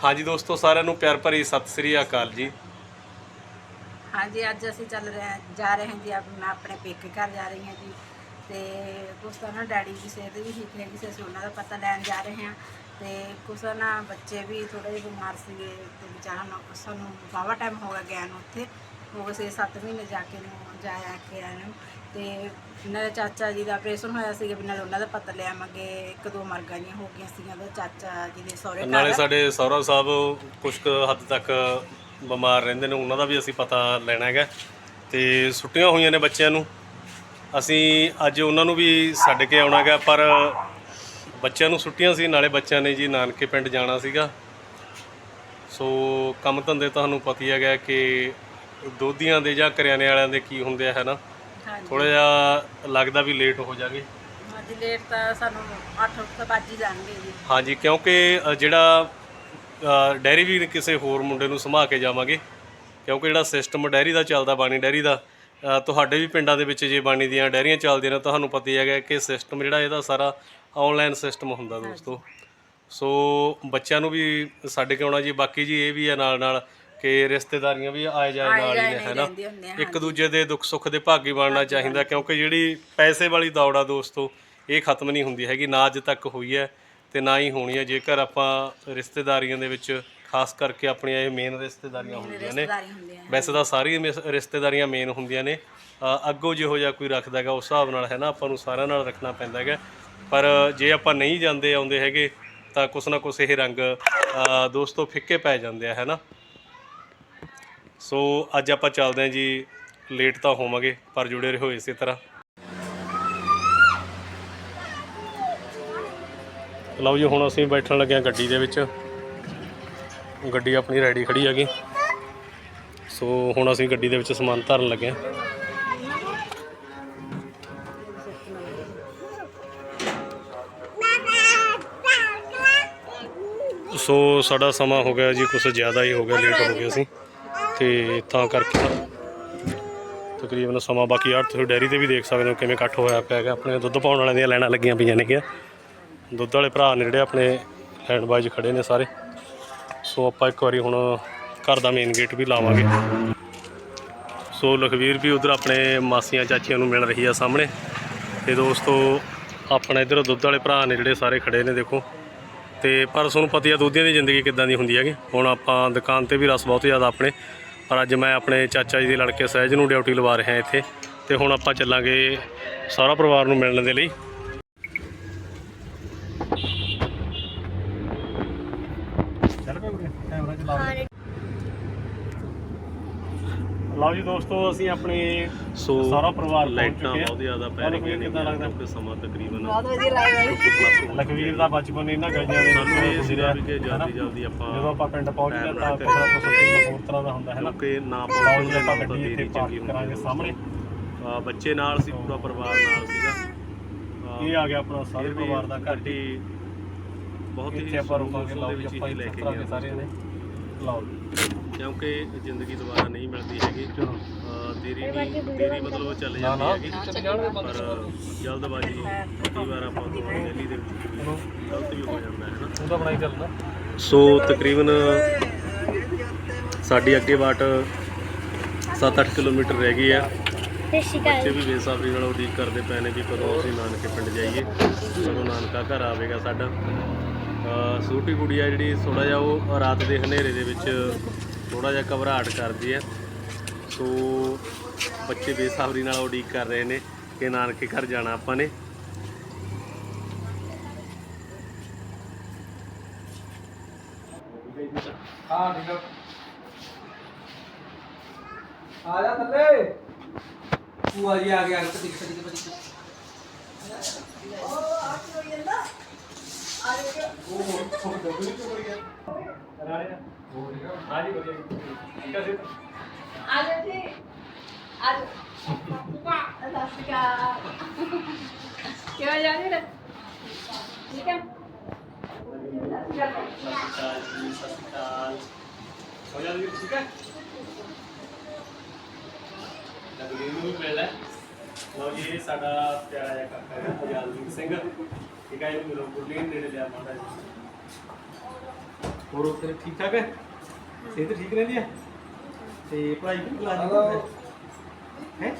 ਹਾਂਜੀ ਦੋਸਤੋ, ਸਾਰਿਆਂ ਨੂੰ ਪਿਆਰ ਭਰੀ ਸਤਿ ਸ੍ਰੀ ਅਕਾਲ ਜੀ। ਹਾਂਜੀ, ਅੱਜ ਅਸੀਂ ਚੱਲ ਰਹੇ ਹਾਂ, ਜਾ ਰਹੇ ਹਾਂ ਜੀ ਆਪ ਮੈਂ ਆਪਣੇ ਪੇਕੇ ਘਰ ਜਾ ਰਹੀ ਹਾਂ ਜੀ। ਤੇ ਕੁਛ ਤਾਂ ਨਾ ਡੈਡੀ ਦੀ ਸਿਹਤ ਵੀ ਠੀਕ ਨਹੀਂ ਸੀ, ਅਸੀਂ ਉਹਨਾਂ ਦਾ ਪਤਾ ਲੈਣ ਜਾ ਰਹੇ ਹਾਂ। ਤੇ ਕੁਛ ਨਾ ਬੱਚੇ ਵੀ ਥੋੜੇ ਜਿਹੇ ਬਿਮਾਰ ਸੀਗੇ ਤੇ ਵਿਚਾਰਾ ਨੂੰ ਸਾਨੂੰ ਵਾਹਵਾ ਟਾਈਮ ਹੋ ਗਿਆ ਗਿਆ ਨੂੰ ਉੱਥੇ। ਹੋ ਗਏ 6-7 ਮਹੀਨੇ ਜਾ ਕੇ ਨੂੰ ਜਾਇਆ ਕੇ ਆਏ ਨੂੰ। ਤੇ ਇਹਨਾਂ ਦੇ ਚਾਚਾ ਜੀ ਦਾ ਆਪਰੇਸ਼ਨ ਹੋਇਆ ਸੀਗਾ ਵੀ ਨਾਲ ਉਹਨਾਂ ਦਾ ਪਤਾ ਲਿਆ ਮਗੇ ਇੱਕ ਦੋ ਮਰਗਾਈਆਂ ਹੋ ਗਈਆਂ ਸੀਗੀਆਂ ਉਹਦੇ ਚਾਚਾ ਜੀ ਦੇ ਸਹੁਰੇ ਨਾਲੇ ਘਰ। ਸਾਡੇ ਸੌਰਵ ਸਾਹਿਬ ਕੁਝ ਕੁ ਹੱਦ ਤੱਕ ਬਿਮਾਰ ਰਹਿੰਦੇ ਨੇ ਉਹਨਾਂ ਦਾ ਵੀ ਅਸੀਂ ਪਤਾ ਲੈਣਾ ਹੈਗਾ। ਤੇ ਛੁੱਟੀਆਂ ਹੋਈਆਂ ਨੇ ਬੱਚਿਆਂ ਨੂੰ। ਅਸੀਂ ਅੱਜ ਉਹਨਾਂ ਨੂੰ ਵੀ ਛੱਡ ਕੇ ਆਉਣਾ ਹੈਗਾ ਪਰ ਬੱਚਿਆਂ ਨੂੰ ਛੁੱਟੀਆਂ ਸੀ ਨਾਲੇ ਬੱਚਿਆਂ ਨੇ ਜੀ ਨਾਨਕੇ ਪਿੰਡ ਜਾਣਾ ਸੀਗਾ। ਸੋ ਕੰਮ ਧੰਦੇ ਤੁਹਾਨੂੰ ਪਤਾ ਹੀ ਹੈਗਾ ਕਿ ਦੋਧੀਆਂ ਦੇ ਜਾਂ ਕਰਿਆਨੇ ਵਾਲਿਆਂ ਦੇ ਕੀ ਹੁੰਦੇ ਆ ਹੈ ਨਾ ਹਾਂਜੀ। ਥੋੜਾ ਜਿਹਾ ਲੱਗਦਾ ਵੀ ਲੇਟ ਹੋ ਜਾਗੇ ਅੱਜ ਲੇਟ ਤਾਂ ਸਾਨੂੰ 8 ਤੋਂ ਵੱਜ ਹੀ ਜਾਣਗੇ ਜੀ। ਹਾਂਜੀ ਕਿਉਂਕਿ ਅ, ਜਿਹੜਾ ਅ, ਡੈਰੀ ਵੀ ਕਿਸੇ ਹੋਰ ਮੁੰਡੇ ਨੂੰ ਸਮਾ ਕੇ ਜਾਵਾਂਗੇ ਕਿਉਂਕਿ ਜਿਹੜਾ ਸਿਸਟਮ ਡੈਰੀ ਦਾ ਚੱਲਦਾ ਬਾਣੀ ਡੈਰੀ ਦਾ ਅ, ਤੁਹਾਡੇ ਵੀ ਪਿੰਡਾਂ ਦੇ ਵਿੱਚ ਜੇ ਬਾਣੀ ਦੀਆਂ ਡੈਰੀਆਂ ਚੱਲਦੀਆਂ ਨੇ ਤੁਹਾਨੂੰ ਪਤਾ ਹੀ ਹੈਗਾ ਕਿ ਸਿਸਟਮ ਜਿਹੜਾ ਇਹਦਾ ਸਾਰਾ ਆਨਲਾਈਨ ਸਿਸਟਮ ਹੁੰਦਾ ਦੋਸਤੋ। ਸੋ ਬੱਚਿਆਂ ਨੂੰ ਵੀ ਛੱਡ ਕੇ ਆਉਣਾ ਜੀ ਬਾਕੀ ਜੀ ਇਹ ਵੀ ਹੈ ਨਾਲ ਨਾਲ ਕਿ ਰਿਸ਼ਤੇਦਾਰੀਆਂ ਵੀ ਆਏ ਜਾਏ ਨਾਲ ਹੀ ਨੇ ਹੈ ਨਾ ਇੱਕ ਦੂਜੇ ਦੇ ਦੁੱਖ ਸੁੱਖ ਦੇ ਭਾਗੀ ਬਣਨਾ ਚਾਹੀਦਾ ਕਿਉਂਕਿ ਜਿਹੜੀ ਪੈਸੇ ਵਾਲੀ ਦੌੜ ਆ ਦੋਸਤੋ ਇਹ ਖਤਮ ਨਹੀਂ ਹੁੰਦੀ ਹੈਗੀ ਨਾ ਅੱਜ ਤੱਕ ਹੋਈ ਹੈ ਤੇ ਨਾ ਹੀ ਹੋਣੀ ਹੈ। ਜੇਕਰ ਆਪਾਂ ਰਿਸ਼ਤੇਦਾਰੀਆਂ ਦੇ ਵਿੱਚ ਖਾਸ ਕਰਕੇ ਆਪਣੀਆਂ ਇਹ ਮੇਨ ਰਿਸ਼ਤੇਦਾਰੀਆਂ ਹੁੰਦੀਆਂ ਨੇ ਵੈਸੇ ਤਾਂ ਸਾਰੀਆਂ ਰਿਸ਼ਤੇਦਾਰੀਆਂ ਮੇਨ ਹੁੰਦੀਆਂ ਨੇ। ਅੱਗੋਂ ਜਿਹੋ ਜਿਹਾ ਕੋਈ ਰੱਖਦਾ ਹੈਗਾ ਉਸ ਹਿਸਾਬ ਨਾਲ ਹੈ ਨਾ ਆਪਾਂ ਨੂੰ ਸਾਰਿਆਂ ਨਾਲ ਰੱਖਣਾ ਪੈਂਦਾ ਹੈਗਾ। ਪਰ ਜੇ ਆਪਾਂ ਨਹੀਂ ਜਾਂਦੇ ਆਉਂਦੇ ਹੈਗੇ ਤਾਂ ਕੁਛ ਨਾ ਕੁਛ ਇਹ ਰੰਗ ਦੋਸਤੋ ਫਿੱਕੇ ਪੈ ਜਾਂਦੇ ਆ ਹੈ ਨਾ? ਸੋ ਅੱਜ ਆਪਾਂ ਚੱਲਦੇ ਹਾਂ ਜੀ। ਲੇਟ ਤਾਂ ਹੋਵਾਂਗੇ, ਪਰ ਜੁੜੇ ਰਹੋ ਇਸੇ ਤਰ੍ਹਾਂ। ਲਓ ਜੀ, ਹੁਣ ਅਸੀਂ ਬੈਠਣ ਲੱਗੇ ਹਾਂ ਗੱਡੀ ਦੇ ਵਿੱਚ। ਗੱਡੀ ਆਪਣੀ ਰੈਡੀ ਖੜੀ ਹੈਗੀ। ਸੋ ਹੁਣ ਅਸੀਂ ਗੱਡੀ ਦੇ ਵਿੱਚ ਸਮਾਨ ਧਰਨ ਲੱਗੇ ਹਾਂ। ਸੋ ਸਾਡਾ ਸਮਾਂ ਹੋ ਗਿਆ ਜੀ ਕੁਝ ਜ਼ਿਆਦਾ ਹੀ ਹੋ ਗਿਆ ਲੇਟ ਹੋ ਗਿਆ ਅਸੀਂ। ਤੇ ਤਾਂ ਕਰਕੇ ਤਕਰੀਬਨ ਸਮਾਂ ਬਾਕੀ ਯਾਰ ਤੁਸੀਂ ਡੈਰੀ ਤੇ ਵੀ ਦੇਖ ਸਕਦੇ ਹੋ ਕਿਵੇਂ ਇਕੱਠ ਹੋਇਆ ਪਿਆ ਹੈਗਾ। ਆਪਣੇ ਦੁੱਧ ਪਾਉਣ ਵਾਲਿਆਂ ਦੀਆਂ ਲਾਈਨਾਂ ਲੱਗੀਆਂ ਪਈਆਂ ਨੇ ਕਿ ਦੁੱਧ ਵਾਲੇ ਭਰਾ ਨੇ ਜਿਹੜੇ ਆਪਣੇ ਲੈਂਡ ਬਾਈਜ਼ ਖੜੇ ਨੇ ਸਾਰੇ। ਸੋ ਆਪਾਂ ਇੱਕ ਵਾਰੀ ਹੁਣ ਘਰ ਦਾ ਮੇਨ ਗੇਟ ਵੀ ਲਾਵਾਂਗੇ। ਸੋ ਲਖਵੀਰ ਵੀ ਉਧਰ ਆਪਣੇ ਮਾਸੀਆਂ ਚਾਚੀਆਂ ਨੂੰ ਮਿਲ ਰਹੀ ਆ ਸਾਹਮਣੇ। ਤੇ ਦੋਸਤੋ, ਆਪਣਾ ਇਧਰ ਦੁੱਧ ਵਾਲੇ ਭਰਾ ਨੇ ਜਿਹੜੇ ਸਾਰੇ ਖੜੇ ਨੇ ਦੇਖੋ। ਤੇ ਪਰ ਤੁਹਾਨੂੰ ਪਤਾ ਹੀ ਆ ਦੁੱਧੀਆਂ ਦੀ ਜ਼ਿੰਦਗੀ ਕਿੱਦਾਂ ਦੀ ਹੁੰਦੀ ਹੈਗੀ। ਹੁਣ ਆਪਾਂ ਦੁਕਾਨ ਤੇ ਵੀ ਰਸ ਬਹੁਤ ਜ਼ਿਆਦਾ ਆਪਣੇ। ਪਰ ਅੱਜ ਮੈਂ ਆਪਣੇ ਚਾਚਾ ਜੀ ਦੇ ਲੜਕੇ ਸਹਿਜ ਨੂੰ ਡਿਊਟੀ ਲਵਾ ਰਿਹਾ ਇੱਥੇ ਤੇ ਹੁਣ ਆਪਾਂ ਚੱਲਾਂਗੇ ਸਾਰਾ ਪਰਿਵਾਰ ਨੂੰ ਮਿਲਣ ਦੇ ਲਈ। ਲਓ ਜੀ ਦੋਸਤੋ ਅਸੀਂ ਆਪਣੇ ਸੋ ਸਾਰਾ ਪਰਿਵਾਰ ਲਾਈਟਾਂ ਬਹੁਤ ਜ਼ਿਆਦਾ ਪੈ ਰਹੀਆਂ ਨੇ ਕਿਦਾਂ ਲੱਗਦਾ? ਕਿ ਸਮਾਂ ਤਕਰੀਬਨ ਬਹੁਤ ਵਧੀਆ ਲੱਗਦਾ ਲਖਵੀਰ ਦਾ ਬਚਪਨ ਇਹਨਾਂ ਗਈਆਂ ਦੇ ਨਾਲ ਇਹ ਸਿਰਿਆ ਕਿ ਜਲਦੀ ਜਲਦੀ ਆਪਾਂ ਜਦੋਂ ਆਪਾਂ ਪਿੰਡ ਪਹੁੰਚਦੇ ਤਾਂ ਨਾ ਕੁਛ ਹੋਰ ਤਰ੍ਹਾਂ ਦਾ ਹੁੰਦਾ ਹੈ ਨਾ ਕਿ ਨਾ ਪਹੁੰਚਦੇ ਆਪਾਂ ਗੱਡੀ ਇੱਥੇ ਪਾਰਕ ਕਰਾਂਗੇ ਸਾਹਮਣੇ। ਬੱਚੇ ਨਾਲ ਸੀ ਪੂਰਾ ਪਰਿਵਾਰ ਨਾਲ ਸੀਗਾ। ਇਹ ਆ ਗਿਆ ਆਪਣਾ ਸਾਰੇ ਪਰਿਵਾਰ ਦਾ ਘਰ। ਹੀ ਬਹੁਤ ਹੀ ਆਪਾਂ ਰੁਕਾਂਗੇ ਲਓ ਜੀ ਆਪਾਂ ਲੈ ਕੇ ਸਾਰੇ ਨੇ। ਲਓ ਕਿਉਂਕਿ ਜ਼ਿੰਦਗੀ ਦੁਬਾਰਾ ਨਹੀਂ ਮਿਲਦੀ ਹੈਗੀ। ਦੇਰੀ ਨਹੀਂ ਦੇਰੀ ਮਤਲਬ ਚੱਲ ਜਾਂਦੀ ਹੈਗੀ। ਪਰ ਜਲਦਬਾਜ਼ੀ ਕਈ ਵਾਰ ਆਪਾਂ ਤੋਂ ਦਿੱਲੀ ਦੇ ਵਿੱਚ ਵੀ ਗਲਤ ਵੀ ਹੋ ਜਾਂਦਾ ਹੈ ਨਾ। ਉਹਦਾ ਬਣਾਈ ਚੱਲਦਾ ਸੋ ਤਕਰੀਬਨ ਸਾਡੀ ਅੱਗੇ ਬਾਟ 7-8 ਕਿਲੋਮੀਟਰ ਰਹਿ ਗਈ ਆ ਬੱਚੇ ਵੀ ਬੇਸਬਰੀ ਨਾਲ ਉਡੀਕ ਕਰਦੇ ਪਏ ਨੇ ਵੀ ਕਦੋਂ ਅਸੀਂ ਨਾਨਕੇ ਪਿੰਡ ਜਾਈਏ। ਕਦੋਂ ਨਾਨਕਾ ਘਰ ਆਵੇਗਾ ਸਾਡਾ। ਅਹ ਛੋਟੀ ਗੁੜੀਆ ਜਿਹੜੀ ਥੋੜਾ ਜਿਹਾ ਉਹ ਰਾਤ ਦੇ ਹਨੇਰੇ ਦੇ ਵਿੱਚ ਥੋੜਾ ਜਿਹਾ ਘਬਰਾਹਟ ਕਰਦੀ ਹੈ। ਸੋ ਬੱਚੇ ਬੇਸਬਰੀ ਨਾਲ ਉਡੀਕ ਕਰ ਰਹੇ ਨੇ ਕਿ ਨਾਨਕੇ ਘਰ ਜਾਣਾ ਆਪਾਂ ਨੇ। ਹਾਂ ਠੀਕ ਆ। ਆ ਜਾ ਥੱਲੇ। ਭੂਆ ਜੀ ਆ ਗਿਆ ਕਦੀ ਕਦੀ ਕਦੀ ਹਾਂਜੀ ਵਧੀਆ ਜੀ ਆਜੋ ਹੈ ਹੋ ਜਾਂਦੀ ਠੀਕ ਹੈ ਲਗਵੀਰ ਨੂੰ ਵੀ ਮਿਲ ਲੈ ਲਓ ਜੀ ਇਹ ਸਾਡਾ ਪਿਆਰਾ ਜਿਹਾ ਕਾਕਾ ਹੈ ਅਜਾਲਦੀਪ ਸਿੰਘ। ਠੀਕ ਹੈ ਇਹਨੂੰ ਮਿਲੋ ਗੁਰਲੀਨ ਨੇੜੇ ਲਿਆ ਮਾਤਾ ਜੀ। ਹੋਰ ਤੇਰੇ ਠੀਕ ਠਾਕ ਹੈ? ਸਿਹਤ ਠੀਕ ਰਹਿੰਦੀ ਹੈ? ਤੇ ਪੜ੍ਹਾਈ ਕਿੰਨੀ ਕਲਾਸ ਦੀ ਹੈ?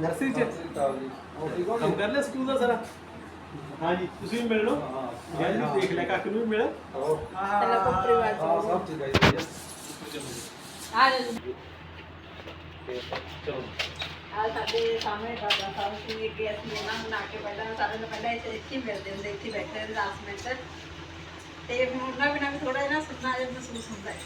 ਨਰਸਰੀ ਚ? ਕੰਮ ਕਰ ਲਿਆ ਸਕੂਲ ਦਾ ਸਾਰਾ? ਹਾਂਜੀ ਤੁਸੀਂ ਵੀ ਮਿਲ ਲਓ। ਹਾਂ ਵੀ ਦੇਖ ਲਿਆ ਕਾਕੂ ਨੂੰ ਵੀ ਮਿਲ। ਪਹਿਲਾਂ ਕੋਪਰੀ ਵਾਲ ਸਭ ਠੀਕ ਹੈ ਜੀ। ਆ ਜਾ। ਚਲੋ। ਆ ਸਾਡੇ ਸਾਹਮਣੇ ਦਾਦਾ ਸਾਹਿਬ ਸੀ ਕਿ ਅਸੀਂ ਇਹਨਾਂ ਨੂੰ ਨਾ ਕੇ ਪਹਿਲਾਂ ਸਾਰਿਆਂ ਨੂੰ ਪਹਿਲਾਂ ਇੱਥੇ ਇੱਥੇ ਹੀ ਮਿਲਦੇ ਹੁੰਦੇ ਇੱਥੇ ਹੀ ਬੈਠੇ ਹੁੰਦੇ 10 ਮਿੰਟ। ਤੇ ਹੁਣ ਉਹਨਾਂ ਬਿਨਾਂ ਵੀ ਥੋੜਾ ਜਿਹਾ ਨਾ ਸੁਣਨਾ ਜਿਹਾ ਮਹਿਸੂਸ ਹੁੰਦਾ ਹੈ।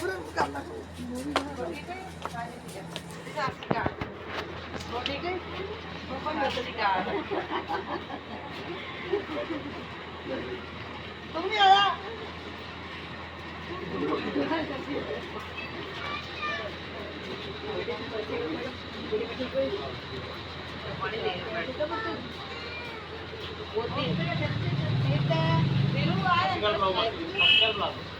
ਇਹਦੇ ਦੇਖਣਾ ਮਿਲਦਾ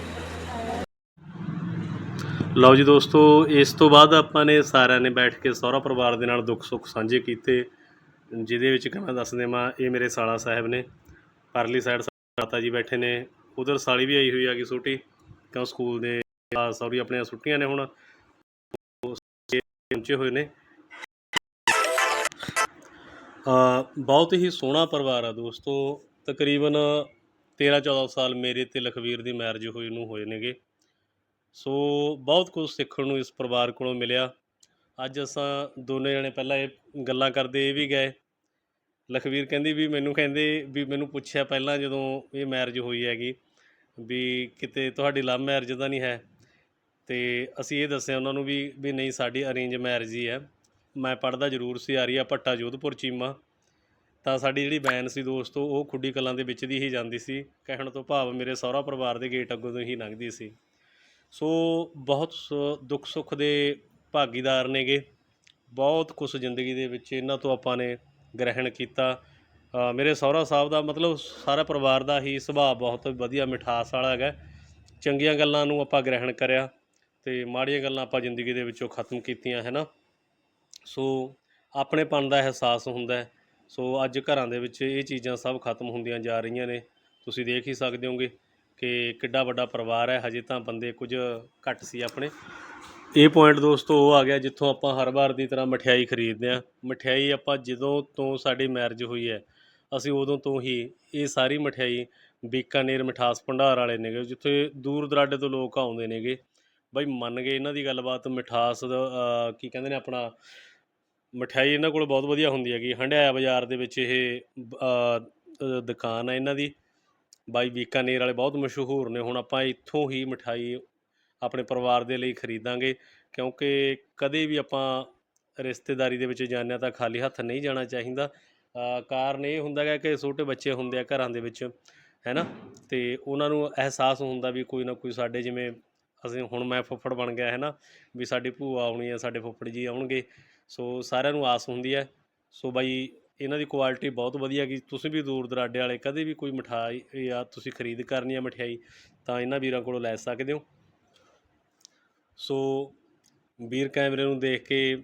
ਲਓ ਜੀ ਦੋਸਤੋ, ਇਸ ਤੋਂ ਬਾਅਦ ਆਪਾਂ ਨੇ ਸਾਰਿਆਂ ਨੇ ਬੈਠ ਕੇ ਸਹੁਰਾ ਪਰਿਵਾਰ ਦੇ ਨਾਲ ਦੁੱਖ ਸੁੱਖ ਸਾਂਝੇ ਕੀਤੇ। ਜਿਹਦੇ ਵਿੱਚ ਕਿ ਮੈਂ ਦੱਸ ਦੇਵਾਂ, ਇਹ ਮੇਰੇ ਸਾਲਾ ਸਾਹਿਬ ਨੇ। ਪਰਲੀ ਸਾਈਡ ਮਾਤਾ ਜੀ ਬੈਠੇ ਨੇ। ਉਧਰ ਸਾਲੀ ਵੀ ਆਈ ਹੋਈ ਆ ਕਿ ਛੋਟੀ, ਕਿਉਂ ਸਕੂਲ ਦੇ ਸੌਰੀ ਆਪਣੀਆਂ ਛੁੱਟੀਆਂ ਨੇ ਹੁਣ। ਉਹ ਪਹੁੰਚੇ ਹੋਏ ਨੇ। ਅ ਬਹੁਤ ਹੀ ਸੋਹਣਾ ਪਰਿਵਾਰ ਆ ਦੋਸਤੋ। ਤਕਰੀਬਨ 13 14 ਸਾਲ ਮੇਰੇ ਤੇ ਲਖਵੀਰ ਦੀ ਮੈਰਿਜ ਹੋਈ ਨੂੰ ਹੋਏ ਨੇਗੇ। ਸੋ ਬਹੁਤ ਕੁਝ ਸਿੱਖਣ ਨੂੰ ਇਸ ਪਰਿਵਾਰ ਕੋਲੋਂ ਮਿਲਿਆ। ਅੱਜ ਅਸਾਂ ਦੋਨੇ ਜਣੇ ਪਹਿਲਾਂ ਇਹ ਗੱਲਾਂ ਕਰਦੇ ਇਹ ਵੀ ਗਏ। ਲਖਵੀਰ ਕਹਿੰਦੀ ਵੀ ਮੈਨੂੰ ਕਹਿੰਦੇ ਵੀ ਮੈਨੂੰ ਪੁੱਛਿਆ ਪਹਿਲਾਂ ਜਦੋਂ ਇਹ ਮੈਰਿਜ ਹੋਈ ਹੈਗੀ ਵੀ ਕਿਤੇ ਤੁਹਾਡੀ ਲਵ ਮੈਰਿਜ ਤਾਂ ਨਹੀਂ ਹੈ। ਤੇ ਅਸੀਂ ਇਹ ਦੱਸਿਆ ਉਹਨਾਂ ਨੂੰ ਵੀ ਵੀ ਨਹੀਂ ਸਾਡੀ ਅਰੇਂਜ ਮੈਰਿਜ ਹੀ ਹੈ। ਮੈਂ ਪੜਦਾ ਜ਼ਰੂਰ ਸੀ ਆਰੀਆ ਭੱਟਾ ਜੋਧਪੁਰ ਚੀਮਾ। ਤਾਂ ਸਾਡੀ ਜਿਹੜੀ ਬੈਨ ਸੀ ਦੋਸਤੋ, ਉਹ ਖੁੱਡੀ ਕਲਾਂ ਦੇ ਵਿੱਚ ਦੀ ਹੀ ਜਾਂਦੀ ਸੀ। ਕਹਿਣ ਤੋਂ ਭਾਵ ਮੇਰੇ ਸਹੁਰਾ ਪਰਿਵਾਰ ਦੇ ਗੇਟ ਅੱਗੋਂ ਤੋਂ ਹੀ ਲੰਘਦੀ ਸੀ। ਸੋ ਬਹੁਤ ਸ- ਦੁੱਖ ਸੁੱਖ ਦੇ ਭਾਗੀਦਾਰ ਨੇਗੇ। ਬਹੁਤ ਕੁਝ ਜ਼ਿੰਦਗੀ ਦੇ ਵਿੱਚ ਇਹਨਾਂ ਤੋਂ ਆਪਾਂ ਨੇ ਗ੍ਰਹਿਣ ਕੀਤਾ। ਮੇਰੇ ਸਹੁਰਾ ਸਾਹਿਬ ਦਾ ਮਤਲਬ ਸਾਰਾ ਪਰਿਵਾਰ ਦਾ ਹੀ ਸੁਭਾਅ ਬਹੁਤ ਵਧੀਆ ਮਿਠਾਸ ਵਾਲਾ ਹੈਗਾ। ਚੰਗੀਆਂ ਗੱਲਾਂ ਨੂੰ ਆਪਾਂ ਗ੍ਰਹਿਣ ਕਰਿਆ ਤੇ ਮਾੜੀਆਂ ਗੱਲਾਂ ਆਪਾਂ ਜ਼ਿੰਦਗੀ ਦੇ ਵਿੱਚੋਂ ਖਤਮ ਕੀਤੀਆਂ, ਹੈ ਨਾ? ਸੋ ਆਪਣੇਪਨ ਦਾ ਅਹਿਸਾਸ ਹੁੰਦਾ ਸੋ ਅੱਜ ਘਰਾਂ ਦੇ ਵਿੱਚ ਇਹ ਚੀਜ਼ਾਂ ਸਭ ਖਤਮ ਹੁੰਦੀਆਂ ਜਾ ਰਹੀਆਂ ਨੇ। ਤੁਸੀਂ ਦੇਖ ਹੀ ਸਕਦੇ ਹੋਗੇ। ਕਿ ਕਿੱਡਾ ਵੱਡਾ ਪਰਿਵਾਰ ਹੈ ਹਜੇ ਤਾਂ ਬੰਦੇ ਕੁਝ ਘੱਟ ਸੀ ਆਪਣੇ। ਇਹ ਪੁਆਇੰਟ ਦੋਸਤੋ ਉਹ ਆ ਗਿਆ ਜਿੱਥੋਂ ਆਪਾਂ ਹਰ ਵਾਰ ਦੀ ਤਰ੍ਹਾਂ ਮਠਿਆਈ ਖਰੀਦਦੇ ਆ ਮਠਿਆਈ ਆਪਾਂ ਜਦੋਂ ਤੋਂ ਸਾਡੀ ਮੈਰਿਜ ਹੋਈ ਹੈ ਅਸੀਂ ਉਦੋਂ ਤੋਂ ਹੀ ਇਹ ਸਾਰੀ ਮਠਿਆਈ ਬੀਕਾਨੇਰ ਮਿਠਾਸ ਭੰਡਾਰ ਵਾਲੇ ਨੇਗੇ ਜਿੱਥੇ ਦੂਰ ਦਰਾਡੇ ਤੋਂ ਲੋਕ ਆਉਂਦੇ ਨੇਗੇ ਬਈ ਮੰਨ ਗਏ ਇਹਨਾਂ ਦੀ ਗੱਲਬਾਤ ਮਿਠਾਸ ਦਾ ਕੀ ਕਹਿੰਦੇ ਨੇ ਆਪਣਾ ਮਠਿਆਈ ਇਹਨਾਂ ਕੋਲ ਬਹੁਤ ਵਧੀਆ ਹੁੰਦੀ ਹੈਗੀ। ਹੰਡਿਆਇਆ ਬਾਜ਼ਾਰ ਦੇ ਵਿੱਚ ਇਹ ਅਹ, ਦੁਕਾਨ ਹੈ ਇਹਨਾਂ ਦੀ। ਬਾਈ ਬੀਕਾਨੇਰ ਵਾਲੇ ਬਹੁਤ ਮਸ਼ਹੂਰ ਨੇ। ਹੁਣ ਆਪਾਂ ਇੱਥੋਂ ਹੀ ਮਠਾਈ ਆਪਣੇ ਪਰਿਵਾਰ ਦੇ ਲਈ ਖਰੀਦਾਂਗੇ। ਕਿਉਂਕਿ ਕਦੇ ਵੀ ਆਪਾਂ ਰਿਸ਼ਤੇਦਾਰੀ ਦੇ ਵਿੱਚ ਜਾਂਦੇ ਹਾਂ ਤਾਂ ਖਾਲੀ ਹੱਥ ਨਹੀਂ ਜਾਣਾ ਚਾਹੀਦਾ। ਕਾਰਨ ਇਹ ਹੁੰਦਾ ਗਾ ਕਿ ਛੋਟੇ ਬੱਚੇ ਹੁੰਦੇ ਆ ਘਰਾਂ ਦੇ ਵਿੱਚ, ਹੈ ਨਾ? ਤੇ ਉਹਨਾਂ ਨੂੰ ਅਹਿਸਾਸ ਹੁੰਦਾ ਵੀ ਕੋਈ ਨਾ ਕੋਈ ਸਾਡੇ ਜਿਵੇਂ ਅਸੀਂ ਹੁਣ ਮੈਂ ਫੁੱਫੜ ਬਣ ਗਿਆ, ਹੈ ਨਾ? ਵੀ ਸਾਡੀ ਭੂਆ ਆਉਣੀ ਹੈ ਸਾਡੇ ਫੁੱਫੜ ਜੀ ਆਉਣਗੇ। ਸੋ ਸਾਰਿਆਂ ਨੂੰ ਆਸ ਹੁੰਦੀ ਹੈ ਸੋ ਬਾਈ ਇਹਨਾਂ ਦੀ ਕੁਆਲਿਟੀ ਬਹੁਤ ਵਧੀਆ ਗੀ ਤੁਸੀਂ ਵੀ ਦੂਰ ਦਰਾਡੇ ਵਾਲੇ, ਕਦੇ ਵੀ ਕੋਈ ਮਠਾਈ ਜਾਂ ਤੁਸੀਂ ਖਰੀਦ ਕਰਨੀ ਆ ਮਠਿਆਈ, ਤਾਂ ਇਹਨਾਂ ਵੀਰਾਂ ਕੋਲੋਂ ਲੈ ਸਕਦੇ ਹੋ। ਸੋ ਵੀਰ ਕੈਮਰੇ ਨੂੰ ਦੇਖ ਕੇ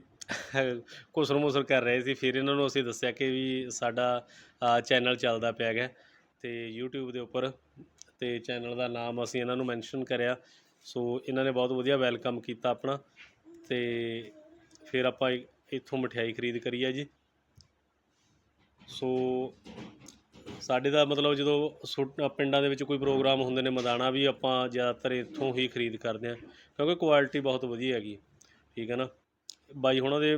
ਘੁਸਰ ਮੁਸਰ ਕਰ ਰਹੇ ਸੀ। ਫਿਰ ਇਹਨਾਂ ਨੂੰ ਅਸੀਂ ਦੱਸਿਆ ਕਿ ਵੀ ਸਾਡਾ ਚੈਨਲ ਚੱਲਦਾ ਪਿਆ ਹੈਗਾ ਤੇ YouTube ਦੇ ਉੱਪਰ ਤੇ ਚੈਨਲ ਦਾ ਨਾਮ ਅਸੀਂ ਇਹਨਾਂ ਨੂੰ ਮੈਂਸ਼ਨ ਕਰਿਆ। ਸੋ ਇਹਨਾਂ ਨੇ ਬਹੁਤ ਵਧੀਆ ਵੈਲਕਮ ਕੀਤਾ ਆਪਣਾ ਤੇ ਫਿਰ ਆਪਾਂ ਇੱਥੋਂ ਮਠਿਆਈ ਖਰੀਦ ਕਰੀ ਹੈ ਜੀ। ਸੋ ਸਾਡੇ ਦਾ ਮਤਲਬ ਜਦੋਂ ਸੁ- ਪਿੰਡਾਂ ਦੇ ਵਿੱਚ ਕੋਈ ਪ੍ਰੋਗਰਾਮ ਹੁੰਦੇ ਨੇ, ਮਦਾਨਾ ਵੀ ਆਪਾਂ ਜ਼ਿਆਦਾਤਰ ਇੱਥੋਂ ਹੀ ਖਰੀਦ ਕਰਦੇ ਹਾਂ, ਕਿਉਂਕਿ ਕੁਆਲਿਟੀ ਬਹੁਤ ਵਧੀਆ ਹੈਗੀ, ਠੀਕ ਹੈ ਨਾ? ਬਾਈ ਹੁਣਾਂ ਦੇ